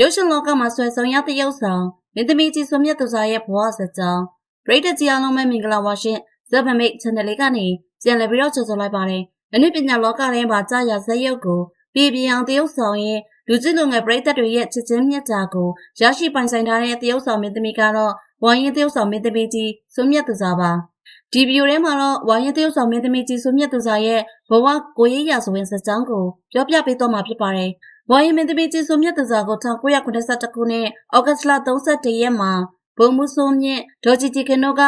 ရုပ်ရှင်လောကမှာဆွဲဆောင်ရတဲ့ရုပ်ဆောင်မင်းသမီးကြီးဆွမြတ်သူစာရဲ့ဘဝစကြောင်းပရိသတ်ကြီးအားလုံးပဲမင်္ဂလာပါရှင်ဇက်ဖမိတ် channel လေးကနေပြန်လည်ပြီးတော့ကြိုဆိုလိုက်ပါတယ်အနုပညာလောကထဲမှာကြာရဇက်ရုပ်ကိုပြည်ပြအောင်တရုပ်ဆောင်ရင်လူကြီးလူငယ်ပရိသတ်တွေရဲ့ချစ်ချင်းမြတ်တာကိုရရှိပိုင်ဆိုင်ထားတဲ့တရုပ်ဆောင်မင်းသမီးကတော့ဝိုင်းရင်တရုပ်ဆောင်မင်းသမီးကြီးဆွမြတ်သူစာပါဒီဗီဒီယိုထဲမှာတော့ဝိုင်းရင်တရုပ်ဆောင်မင်းသမီးကြီးဆွမြတ်သူစာရဲ့ဘဝကိုရေးရဆိုရင်စကြောင်းကိုပြောပြပေးတော့မှာဖြစ်ပါတယ် ဝိုင်းရင်မင်းသမီးကြီးဆွမြတ်သူစာကို1982ခုနှစ်ဩဂတ်စ်လ31ရက်မှာဘုံမှုဆိုးမြင့်ဒေါ်ဂျီတီခင်တို့က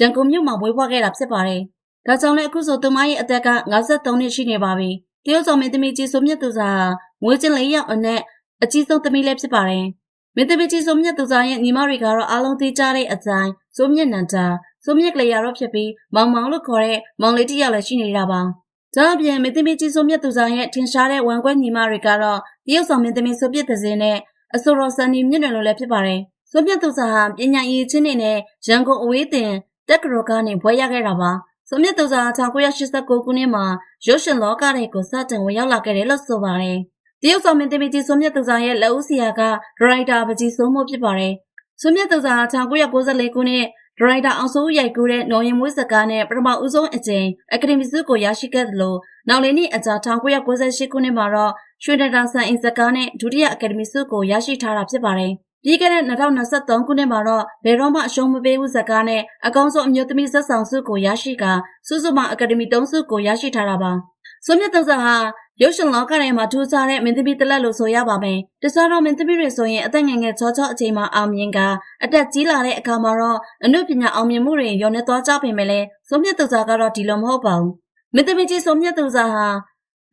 ရန်ကုန်မြို့မှာမွေးဖွားခဲ့တာဖြစ်ပါတယ်။ဒါကြောင့်လည်းအခုဆိုသူမရဲ့အသက်က53နှစ်ရှိနေပါပြီ။တရုတ်ဆောင်မင်းသမီးကြီးဆိုမြတ်သူစာဟာမွေးချင်းလေးယောက်အနက်အကြီးဆုံးသမီးလည်းဖြစ်ပါတယ်။မင်းသမီးကြီးဆိုမြတ်သူစာရဲ့ညီမတွေကတော့အားလုံးသိကြတဲ့အတိုင်းဆိုမြတ်နန္တာဆိုမြက်ကလေးရတော့ဖြစ်ပြီးမောင်မောင်လို့ခေါ်တဲ့မောင်လေးတစ်ယောက်လည်းရှိနေတာပါ။ ဒါအပြင်မင်းသမီးကြီးဆိုမြတ်သူစာရဲ့ထင်ရှားတဲ့ဝန်ခွဲညီမတွေကတော့တရုတ်ဆောင်မင်းသမီးဆိုပြစ်တဲ့စင်းနဲ့အဆိုတော်ဆန်နီမြင့်တယ်လို့လည်းဖြစ်ပါတယ်။ဆိုမြတ်သူစာဟာပညာရေးချင်းနေနဲ့ရန်ကုန်အဝေးတင်တက်ကရိုကနေဘွဲရခဲ့တာပါ။ဆိုမြတ်သူစာ1989ခုနှစ်မှာရုပ်ရှင်လောကတွေကိုစတင်ဝင်ရောက်လာခဲ့တယ်လို့ဆိုပါတယ်။တရုတ်ဆောင်မင်းသမီးကြီးဆိုမြတ်သူစာရဲ့လက်ဦးဆရာကဒရိုက်တာပကြီးစိုးမိုးဖြစ်ပါတယ်။ဆိုမြတ်သူစာ1994ခုနှစ် ဒရိုက်တာအောင်စိုးရိုက်ကူးတဲ့နော်ရင်မွေးစကားနဲ့ပထမဦးဆုံးအကြိမ်အကယ်ဒမီဆုကိုရရှိခဲ့သလိုနောက်လေးနှစ်အကြာ1998ခုနှစ်မှာတော့ရွှေဒတာဆန်အင်စကားနဲ့ဒုတိယအကယ်ဒမီဆုကိုရရှိထားတာဖြစ်ပါတယ်။ပြီးခဲ့တဲ့2023ခုနှစ်မှာတော့ဘယ်တော့မှအရှုံးမပေးဘူးဇကားနဲ့အကောင်းဆုံးအမျိုးသမီးဇက်ဆောင်ဆုကိုရရှိကာစုစုပေါင်းအကယ်ဒမီ၃ဆုကိုရရှိထားတာပါ။ဆွမြတ်တုံးစာဟာ ရုပ်ရှင်လောကထဲမှာထူးခြားတဲ့မင်းသမီးတစ်လက်လို့ဆိုရပါမယ်။တခြားသောမင်းသမီးတွေဆိုရင်အသက်ငယ်ငယ်ချောချောအချိန်မှာအောင်မြင်ကအတက်ကြီးလာတဲ့အခါမှာတော့အနုပညာအောင်မြင်မှုတွေရောနေသွားကြပေမဲ့လည်းဆွမြတ်တုံးစာကတော့ဒီလိုမဟုတ်ပါဘူး။မင်းသမီးကြီးဆွမြတ်တုံးစာဟာ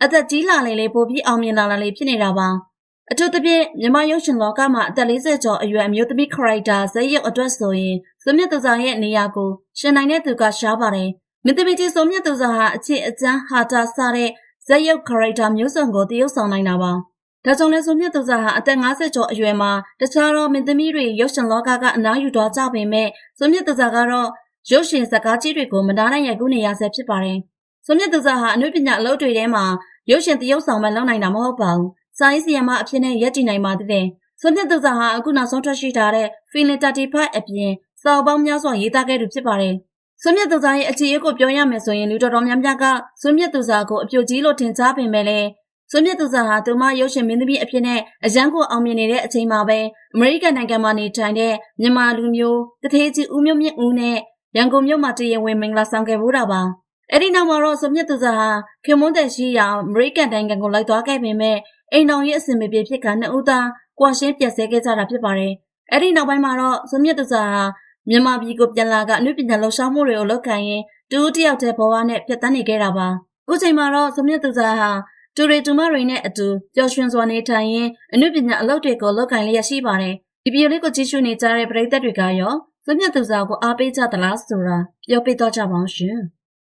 အသက်ကြီးလာလေလေပိုပြီးအောင်မြင်လာလာလေဖြစ်နေတာပါ။အထူးသဖြင့်မြန်မာရုပ်ရှင်လောကမှာအသက်40ကျော်အရွယ်အမျိုးသမီးခရိုက်တာဇက်ရုပ်အတွက်ဆိုရင်ဆွမြတ်တုံးစာရဲ့နေရာကိုရှင်နိုင်တဲ့သူကရှားပါတယ်။မင်းသမီးကြီးဆွမြတ်တုံးစာဟာအခြေအကျန်းဟာတာစတဲ့ ဇက်ရုပ် character မျိုးစုံကိုတရုပ်ဆောင်နိုင်တာပါ။ဒါကြောင့်လဲဆိုမြတ်သူစားဟာအသက်50ကျော်အရွယ်မှာတခြားသောမင်းသမီးတွေရုပ်ရှင်လောကကအနားယူသွားကြပေမဲ့ဆိုမြတ်သူစားကတော့ရုပ်ရှင်ဇာတ်ကားကြီးတွေကိုမနာနိုင်ရိုက်ကူးနေရဆဲဖြစ်ပါတယ်။ဆိုမြတ်သူစားဟာအနုပညာအလုပ်တွေထဲမှာရုပ်ရှင်တရုပ်ဆောင်မှလုပ်နိုင်တာမဟုတ်ပါဘူး။စာရေးစီယမအဖြစ်နဲ့ရက်တည်နိုင်ပါသေးတယ်။ဆိုမြတ်သူစားဟာအခုနောက်ဆုံးထွက်ရှိထားတဲ့ Feeling 35အပြင်စာအုပ်ပေါင်းများစွာရေးသားခဲ့သူဖြစ်ပါတယ်။ ဆွမြတ်သူစားရဲ့အခြေအကိုပြောရမယ်ဆိုရင်လူတော်တော်များများကဆွမြတ်သူစားကိုအပြိုကြီးလို့ထင်ကြပေမဲ့လည်းဆွမြတ်သူစားဟာသူမရုပ်ရှင်မင်းသမီးအဖြစ်နဲ့အရန်ကိုအောင်မြင်နေတဲ့အချိန်မှာပဲအမေရိကန်နိုင်ငံမှာနေထိုင်တဲ့မြန်မာလူမျိုးတထေးကြီးဦးမြင့်မြင့်ဦးနဲ့ရန်ကုန်မြို့မှာတည်ရင်ဝင်မင်္ဂလာဆောင်ခဲ့ဘူးတာပါအဲ့ဒီနောက်မှာတော့ဆွမြတ်သူစားဟာခင်မွန်းတဲ့ရှိရာအမေရိကန်နိုင်ငံကိုလိုက်သွားခဲ့ပေမဲ့အိမ်တော်ရဲ့အစင်မပြေဖြစ်ကနှစ်ဦးသားကွာရှင်းပြက်ဆဲခဲ့ကြတာဖြစ်ပါတယ်အဲ့ဒီနောက်ပိုင်းမှာတော့ဆွမြတ်သူစားဟာ မြန်မာပြည်ကိုပြန်လာကအနုပညာလှူရှားမှုတွေကိုလုပ်ကိုင်ရင်းတူတယောက်တည်းဘဝနဲ့ပြတ်တန်းနေခဲ့တာပါအခုချိန်မှာတော့သမယသူစားဟာတူရီတူမတွေနဲ့အတူပျော်ရွှင်စွာနေထိုင်ရင်းအနုပညာအလုပ်တွေကိုလုပ်ကိုင်လျက်ရှိပါတယ်ဒီဗီဒီယိုလေးကိုကြည့်ရှုနေကြတဲ့ပရိသတ်တွေကရောသမယသူစားကိုအားပေးကြသလားဆိုတာပြောပြတော့ကြပါအောင်ရှင်